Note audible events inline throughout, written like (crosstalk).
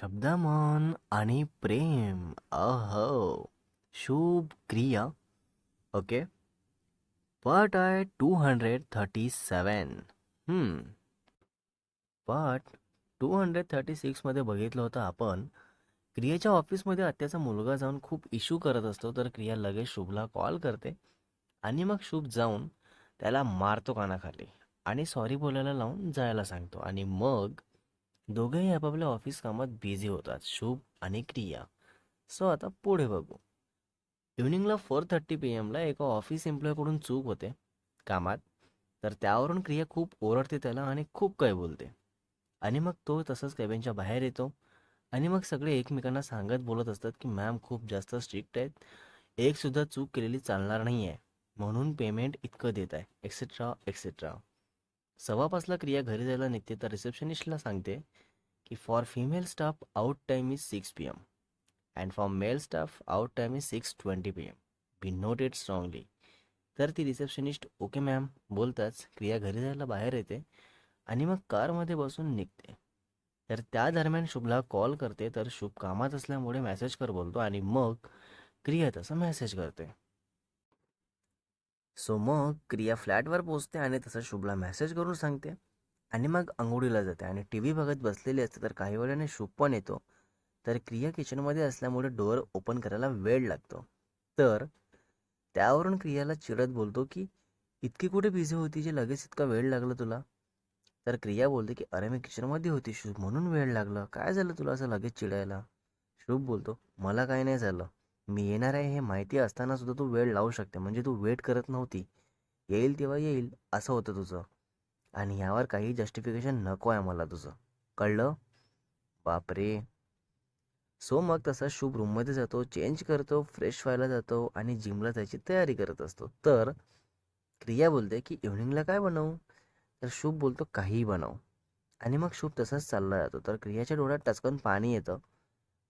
शब्दमन आणि प्रेम अहो शुभ क्रिया ओके? पट आहे टू हंड्रेड थर्टी सेवन पट टू हंड्रेड थर्टी सिक्समध्ये बघितलं होतं आपण क्रियाच्या ऑफिसमध्ये आत्याचा मुलगा जाऊन खूप इश्यू करत असतो तर क्रिया लगेच शुभला कॉल करते आणि मग शुभ जाऊन त्याला मारतो कानाखाली आणि सॉरी बोलायला लावून जायला सांगतो आणि मग दोघेही आपापल्या ऑफिस कामात बिझी होतात. शुभ आणि क्रिया. सो आता पुढे बघू. इव्हनिंगला फोर थर्टी पी एमला एका ऑफिस एम्प्लॉयकडून चूक होते कामात. तर त्यावरून क्रिया खूप ओरडते त्याला आणि खूप काही बोलते. आणि मग तो तसंच कॅबिनच्या बाहेर येतो. आणि मग सगळे एकमेकांना सांगत बोलत असतात की मॅम खूप जास्त स्ट्रिक्ट आहेत. एकसुद्धा चूक केलेली चालणार नाही आहे म्हणून पेमेंट इतकं देत आहे एक्सेट्रा एक्सेट्रा सव्वा पाचला क्रिया घरी जायला निघते तर रिसेप्शनिस्टला सांगते की for female staff out time is six P M. And for male staff out time is six twenty P M. Be noted strongly. तर ती रिसेप्शनिस्ट ओके मॅम बोलताच क्रिया घरी जायला बाहेर येते आणि मग कारमध्ये बसून निघते. तर त्या दरम्यान शुभला कॉल करते तर शुभ कामात असल्यामुळे मेसेज कर बोलतो आणि मग क्रिया तसं मेसेज करते. सो मग क्रिया फ्लॅटवर पोचते आणि तसं शुभला मेसेज करून सांगते. आणि मग अंघोळीला जाते आणि टी व्ही बघत बसलेली असते तर काही वेळाने शुभ पण येतो. तर क्रिया किचनमध्ये असल्यामुळे डोअर ओपन करायला वेळ लागतो. तर त्यावरून क्रियाला चिडत बोलतो की इतकी कुठे बिझी होती जे लगेच इतका वेळ लागला तुला? तर क्रिया बोलते की अरे मी किचनमध्ये होती शुभ म्हणून वेळ लागला. काय झालं तुला असं लगेच चिडायला? शुभ बोलतो मला काय नाही झालं. मी येणार आहे हे माहिती असताना सुद्धा तू वेळ लावू शकते. म्हणजे तू वेट करत नव्हती. येईल तेव्हा येईल असं होतं तुझं. आणि यावर काही जस्टिफिकेशन नको आहे मला तुझं. कळलं? बापरे. सो मग तसा शुभ रूममध्ये जातो चेंज करतो फ्रेश व्हायला जातो आणि जिमला जायची तयारी करत असतो. तर क्रिया बोलते की इव्हनिंगला काय बनवू? तर शुभ बोलतो काहीही बनव. आणि मग शुभ तसाच चालला जातो. तर क्रियाच्या डोळ्यात टचकन पाणी येतं.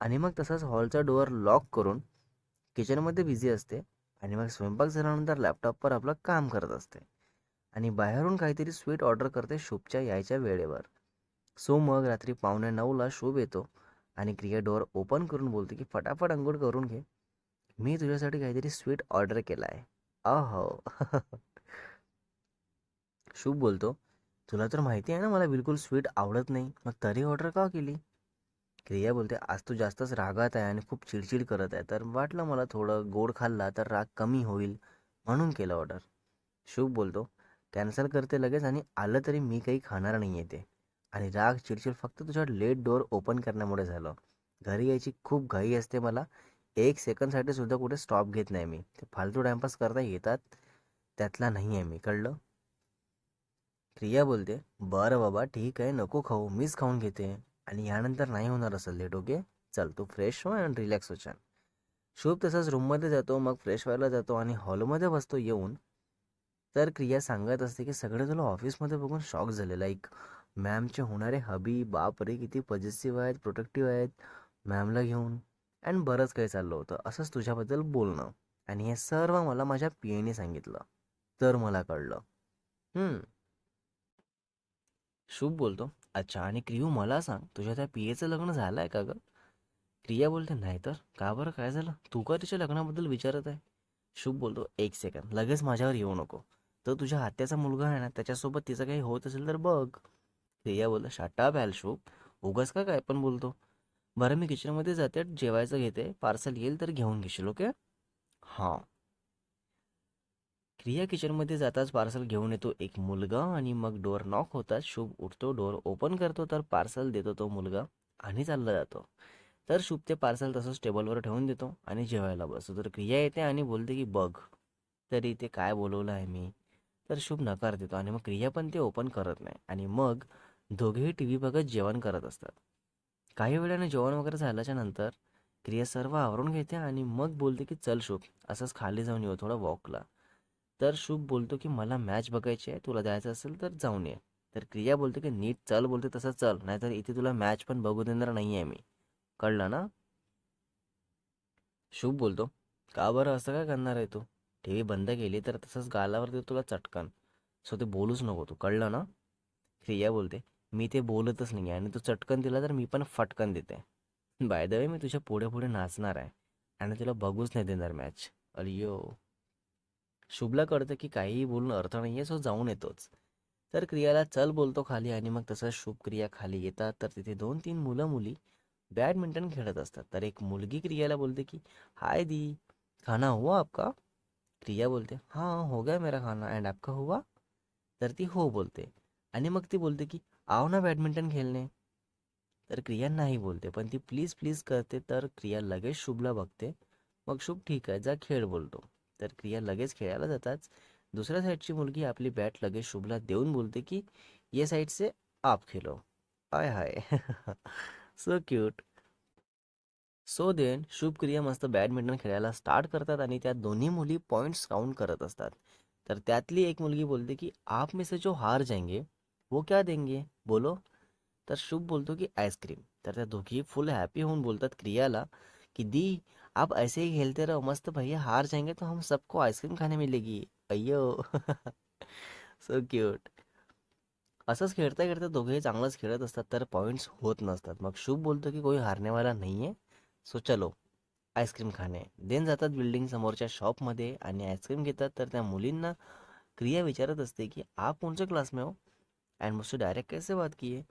आणि मग तसाच हॉलचा डोअर लॉक करून किचनमध्ये बिझी असते आणि मग स्वयंपाक झाल्यानंतर लॅपटॉपवर आपलं काम करत असते. आणि बाहेरून काहीतरी स्वीट ऑर्डर करते शुभच्या यायच्या वेळेवर. सो मग रात्री पावणे नऊला शुभ येतो आणि क्रिया डोअर ओपन करून बोलते की फटाफट अंघोळ करून घे. मी तुझ्यासाठी काहीतरी स्वीट ऑर्डर केला आहे अहो. (laughs) शुभ बोलतो तुला तर माहिती आहे ना मला बिलकुल स्वीट आवडत नाही. मग तरी ऑर्डर का केली? क्रिया बोलते आज तू जास्तच रागात आहे आणि खूप चिडचिड करत आहे. तर वाटलं मला थोडं गोड खाल्ला तर राग कमी होईल म्हणून केलं ऑर्डर शुभ बोलतो कॅन्सल करते लगेच आणि आलं तरी मी काही खाणार नाही येते आणि राग चिडचिड फक्त तुझ्या लेट डोअर ओपन करण्यामुळे झालं. घरी यायची खूप घाई असते मला. एक सेकंडसाठी सुद्धा कुठे स्टॉप घेत नाही मी. ते फालतू टाइमपास करता येतात त्यातला नाही आहे मी. कळलं? क्रिया बोलते बरं बाबा ठीक आहे. नको खाऊ. मीच खाऊन घेते. आणि यानंतर नाही होणार असं लेट ओके चल तू फ्रेश हो आणि रिलॅक्स हो छान. शुभ तसाच रूममध्ये जातो मग फ्रेश व्हायला जातो आणि हॉलमध्ये बसतो येऊन. तर क्रिया सांगत असते की सगळे तुला ऑफिसमध्ये बघून शॉक झाले लाईक मॅमचे होणारे हबी बाप रे किती पॉझिटिव्ह आहेत प्रोटेक्टिव्ह आहेत मॅमला घेऊन. अँड बरंच काही चाललं होतं. असंच तुझ्याबद्दल बोलणं. आणि हे सर्व मला माझ्या पी एने सांगितलं. तर मला कळलं. शुभ बोलतो. अच्छा आणि क्रियू मला सांग. तुझ्या त्या पियेचं लग्न झालं आहे का गं? क्रिया बोलते नाही तर? का बरं? काय झालं? तू का तिच्या लग्नाबद्दल विचारत आहे? शुभ बोलतो एक सेकंड लगेच माझ्यावर येऊ नको. तर तुझ्या हात्याचा मुलगा आहे ना त्याच्यासोबत तिचं काही होत असेल तर बघ. क्रिया बोलतो शाटा बॅल शुभ उगाच का काय? पण बोलतो बरं मी किचनमध्ये जाते जेवायचं घेते. पार्सल येईल तर घेऊन घेशील ओके हां. क्रिया किचनमध्ये जाताच पार्सल घेऊन येतो एक मुलगा आणि मग डोअर नॉक होताच शुभ उठतो डोअर ओपन करतो तर पार्सल देतो तो मुलगा आणि चालला जातो. तर शुभ ते पार्सल तसंच टेबलवर ठेवून देतो आणि जेवायला बसतो. तर क्रिया येते आणि बोलते की बघ तरी ते काय बोलवलं आहे मी? तर शुभ नकार देतो आणि मग क्रिया पण ते ओपन करत नाही. आणि मग दोघेही टी व्ही बघत जेवण करत असतात. काही वेळाने जेवण वगैरे झाल्याच्यानंतर क्रिया सर्व आवरून घेते आणि मग बोलते की चल शुभ असंच खाली जाऊन येऊ थोडं वॉकला. तर शुभ बोलतो की मला मॅच बघायची आहे तुला जायचं असेल तर जाऊन ये. तर क्रिया बोलते की नीट चल बोलते तसं चल नाहीतर इथे तुला मॅच पण बघू देणार नाही आहे मी. कळलं ना? शुभ बोलतो. का बरं असं काय करणार आहे तू? टी व्ही बंद केली तर तसंच गालावर ते तुला चटकन. सो ते बोलूच नको तू कळलं ना? क्रिया बोलते मी ते बोलतच नाही आणि तू चटकन दिला तर मी पण फटकन देते. बाय द वे मी तुझ्या पुढे पुढे नाचणार आहे आणि तुला बघूच नाही देणार मॅच अलियो शुभला कळतं की काहीही बोलून अर्थ नाही आहे सो जाऊन येतोच. तर क्रियाला चल बोलतो खाली आणि मग तसंच शुभ क्रिया खाली येतात. तर तिथे दोन तीन मुलं मुली बॅडमिंटन खेळत असतात. तर एक मुलगी क्रियाला बोलते की हाय दी खाना हुआ आपका? क्रिया बोलते हा हो गया मेरा खाना. अँड आपका हुआ? तर ती हो बोलते. आणि मग ती बोलते की आओ ना बॅडमिंटन खेळणे तर क्रिया नाही बोलते पण ती प्लीज प्लीज करते. तर क्रिया लगेच शुभला बघते. मग शुभ ठीक आहे जा खेळ बोलतो. तर क्रिया लगेच खेळायला जाताच दुसऱ्या साईडची मुलगी आपली बॅट लगेच शुभला देऊन बोलते की ये साईड से आप Khelo. Hi hi. So cute so then Shubh Kriya मस्त बॅडमिंटन खेळायला स्टार्ट करतात आणि त्या दोन्ही मुली पॉईंट्स काउंट करत असतात. तर त्यातली एक मुलगी बोलते की आप में से जो हार जाएंगे वो क्या देंगे? बोलो. तर शुभ बोलतो की आईस्क्रीम तर त्या दोघी फुल हॅपी होऊन बोलतात क्रियाला की दी आप ऐसे ही खेलते रहो, मस्त भैया हार जाएँगे तो हम सबको आइसक्रीम खाने मिलेगी। अय्यो। (laughs) सो क्यूट असंच खेळता खेळता दोघेही चांगलंच खेळत असतात, तर पॉईंट्स होत नसतात. मग शुभ बोलतो की कोई हारनेवाला नाही आहे सो चलो आईस्क्रीम खाणे. देन जातात बिल्डिंग समोरच्या शॉपमध्ये आणि आईस्क्रीम घेतात. तर त्या मुलींना क्रिया विचारत असते की, आप से क्लास में हो? एंड मुझसे डायरेक्ट कैसे बात किए?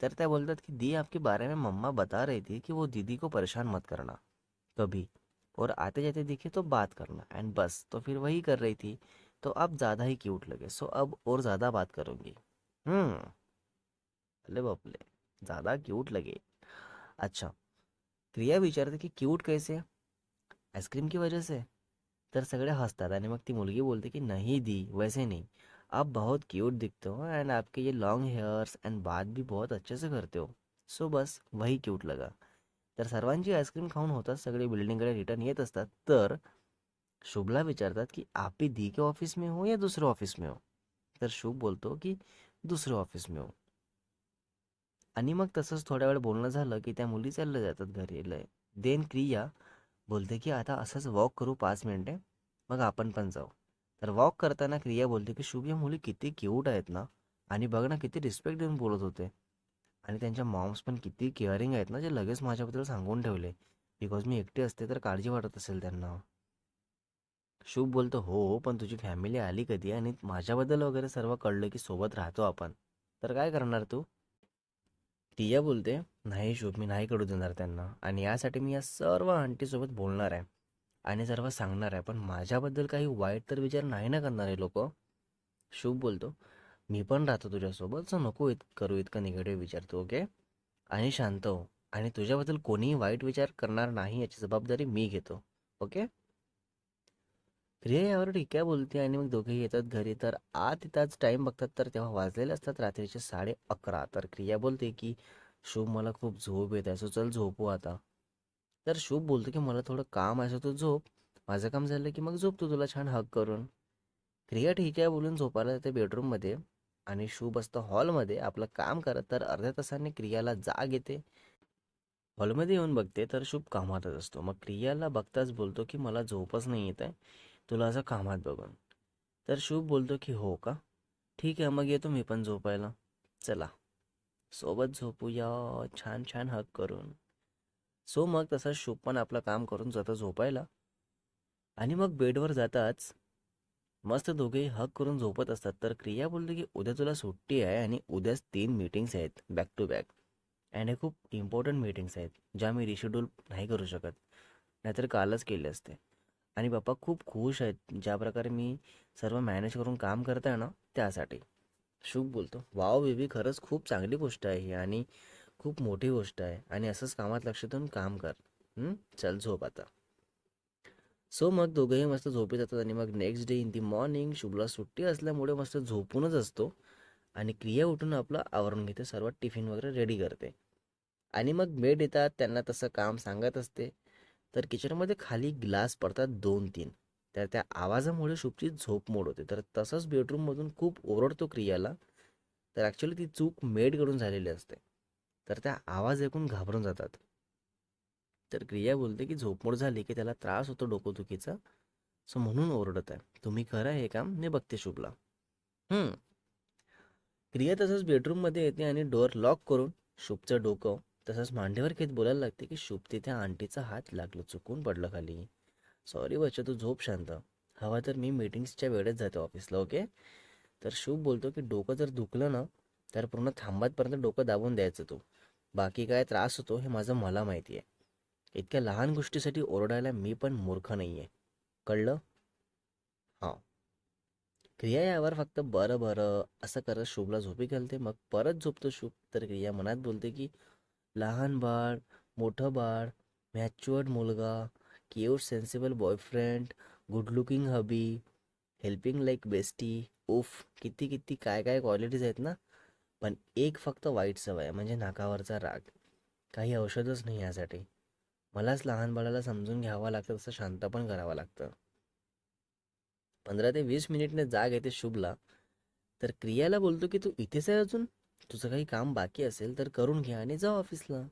तर त्या बोलतात की, दी आपके बारे में मम्मा बता रही थी कि वो दीदी को परेशान मत करना. कभी और आते जाते दिखे तो बात करना। एंड बस तो फिर वही कर रही थी। तो अब ज़्यादा ही क्यूट लगे। सो अब और ज़्यादा बात करूँगी। हम्म। अरे बापले ज़्यादा क्यूट लगे। अच्छा क्रिया विचारते की क्यूट कैसे आईस्क्रीम की वजह से? तर सगळे हसतात आणि मग ती मुलगी बोलते की, नहीं दी, वैसे नहीं। आप बहुत क्यूट दिखते हो एंड आपके ये लॉन्ग हेयर्स एंड बात भी बहुत अच्छे से करते हो। सो बस, वही क्यूट लगा। तर सर्वांची आईस्क्रीम खाऊन होतात सगळे बिल्डिंगकडे रिटर्न येत असतात. तर शुभला विचारतात की आप दी के ऑफिस में हो या दुसऱ्या ऑफिस में हो? तर शुभ बोलतो की दुसऱ्या ऑफिस में हो. आणि मग तसंच थोड्या वेळ बोलणं झालं की त्या मुली चालल्या जातात घरी. येईल देन क्रिया बोलते की आता असंच वॉक करू पाच मिनिटे मग आपण पण जाऊ. तर वॉक करताना क्रिया बोलते की शुभ या मुली किती क्यूट आहेत ना. आणि बघ ना किती रिस्पेक्ट देऊन बोलत होते. आणि त्यांच्या मॉम्स पण किती केअरिंग आहेत ना जे लगेच माझ्याबद्दल सांगून ठेवले. बिकॉज मी एकटे असते तर काळजी वाटत असेल त्यांना. शुभ बोलतो हो पण तुझी फॅमिली आली कधी? आणि माझ्याबद्दल वगैरे सर्व कळलं की सोबत राहतो आपण. तर काय करणार तू? टिया बोलते नाही शुभ मी नाही करू देणार त्यांना. आणि यासाठी मी या सर्व आंटीसोबत बोलणार आहे. आणि सर्व सांगणार आहे. पण माझ्याबद्दल काही वाईट तर विचार नाही ना करणार आहे लोक. शुभ बोलतो मी पण राहतो तुझ्यासोबत सो नको इत करू इतकं निगेटिव्ह विचार तू ओके आणि शांत हो. आणि तुझ्याबद्दल कोणीही वाईट विचार करणार नाही याची जबाबदारी मी घेतो ओके क्रिया यावर ठीक आहे बोलते आणि मग दोघेही येतात घरी. तर आत येताच टाईम बघतात तर तेव्हा वाजलेले असतात रात्रीचे साडे अकरा. तर क्रिया बोलते की शुभ मला खूप झोप येत आहे सो चल झोपू आता. तर शुभ बोलतो की मला थोडं काम आहे सो तू झोप. माझं काम झालं की मग झोप तू तुला छान हक करून. क्रिया ठीक आहे बोलून झोपायला जाते बेडरूममध्ये आणि शुभ असतं हॉलमध्ये आपलं काम करत तर अर्ध्या तासाने क्रियाला जाग येते. हॉलमध्ये येऊन बघते तर शुभ कामातच असतो. मग क्रियाला बघताच बोलतो की मला झोपच नाही येत आहे तुला असं कामात बघून. तर शुभ बोलतो की हो का? ठीक आहे मग येतो मी पण झोपायला. चला. सोबत झोपूया. छान छान हक करून. सो मग तसा शुभ पण आपलं काम करून जातं झोपायला. आणि मग बेडवर जाताच मस्त दोघे हक करून झोपत असतात. तर क्रिया बोलते की उद्या तुला सुट्टी आहे आणि उद्याच तीन मीटिंग्स आहेत बॅक टू बॅक अँड हे खूप इम्पॉर्टंट मीटिंग्स आहेत ज्या मी रिशेड्यूल नाही करू शकत. नाहीतर कालच केले असते. आणि बाप्पा खूप खुश आहेत. ज्या प्रकारे मी सर्व मॅनेज करून काम करत आहे ना त्यासाठी. शुभ बोलतो. वाव बेबी खरंच खूप चांगली गोष्ट आहे ही आणि खूप मोठी गोष्ट आहे. आणि असंच कामात लक्ष देऊन काम कर. चल झोप आता. सो मग दोघंही मस्त झोपे जातात आणि मग next day in the morning शुभला सुट्टी असल्यामुळे मस्त झोपूनच असतो आणि क्रिया उठून आपलं आवरून घेते सर्व टिफिन वगैरे रेडी करते. आणि मग मेड येतात त्यांना तसं काम सांगत असते. तर किचनमध्ये खाली ग्लास पडतात दोन तीन. तर त्या आवाजामुळे शुभची झोप मोड होते. तर तसंच बेडरूममधून खूप ओरडतो क्रियाला. तर ॲक्च्युली ती चूक मेडकडून झालेली असते. तर त्या आवाज ऐकून घाबरून जातात. तर क्रिया बोलते की झोपमोड झाली की त्याला त्रास होतो डोकोदुखीचा सो म्हणून ओरडत आहे. तुम्ही करा हे काम मी बघते शुभला. हम्म. क्रिया तसंच बेडरूममध्ये येते आणि डोअर लॉक करून शुभचं डोकं तसंच मांडीवर घेत बोलायला लागते की शुभ तिथे आंटीचा हात लागलो चुकून पडलं खाली. सॉरी बच्चा तू झोप शांत. हवा तर मी मीटिंग्सच्या वेळेत जाते ऑफिसला ओके तर शुभ बोलतो की डोकं जर दुखलं ना तर पूर्ण थांबातपर्यंत डोकं दाबून द्यायचं तू. बाकी काय त्रास होतो हे माझं मला माहिती आहे. इतक्या लहान गोष्टीसाठी ओरडायला मी पण मूर्ख नाही आहे कळलं? हां. क्रिया यावर फक्त बरं बरं असं करत शुभला झोपी घालते मग परत झोपतो शुभ. तर क्रिया मनात बोलते की लहान बाळ मोठं बाळ मॅच्युअर्ड मुलगा cute sensible boyfriend good looking hubby helping like bestie उफ किती किती काय काय क्वालिटीज आहेत ना? पण एक फक्त वाईट सवय आहे, म्हणजे नाकावरचा राग. काही औषधच नाही यासाठी. मलाच लहान बाळाला समजून घ्यावं लागतं तसं शांत पण करावं लागतं. पंधरा ते वीस मिनिटने जाग येते शुभला. तर क्रियाला बोलतो की तू इथेच आहे अजून? तुझं काही काम बाकी असेल तर करून घ्या आणि जा ऑफिसला.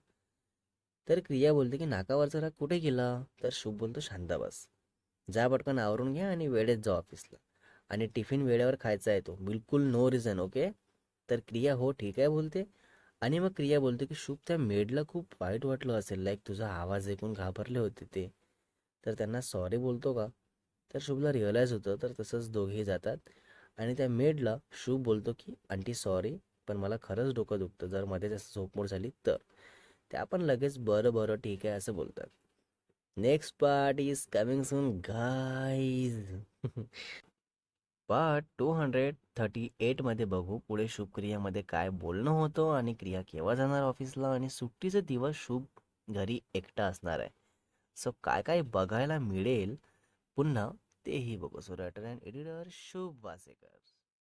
तर क्रिया बोलते की नाकावरचा राग कुठे गेला? तर शुभ बोलतो शांत बस. जा पटकन आवरून घ्या आणि वेळेत जा ऑफिसला. आणि टिफिन वेळेवर खायचा आहे तो. बिलकुल नो रिझन ओके तर क्रिया हो ठीक आहे बोलते. आणि मग क्रिया बोलते की शुभ त्या मेडला खूप वाईट वाटलं असेल. लाईक तुझा आवाज ऐकून घाबरले होते ते. तर त्यांना सॉरी बोलतो का? तर शुभला रिअलाईज होतं. तर तसंच दोघेही जातात. आणि त्या मेडला शुभ बोलतो की आंटी सॉरी पण मला खरंच डोकं दुखतं. जर मध्ये जास्त झोपमोड झाली तर. त्या पण लगेच बरं बरं ठीक आहे असं बोलतात. Next part is coming soon guys part two hundred thirty एटमध्ये बघू पुढे शुभ क्रियामध्ये काय बोलणं होतं आणि क्रिया केव्हा जाणार ऑफिसला आणि सुट्टीचे दिवस शुभ घरी एकटा असणार आहे. सो काय काय बघायला मिळेल पुन्हा तेही बघू. सो रायटर अँड एडिटर शुभ वासेकर.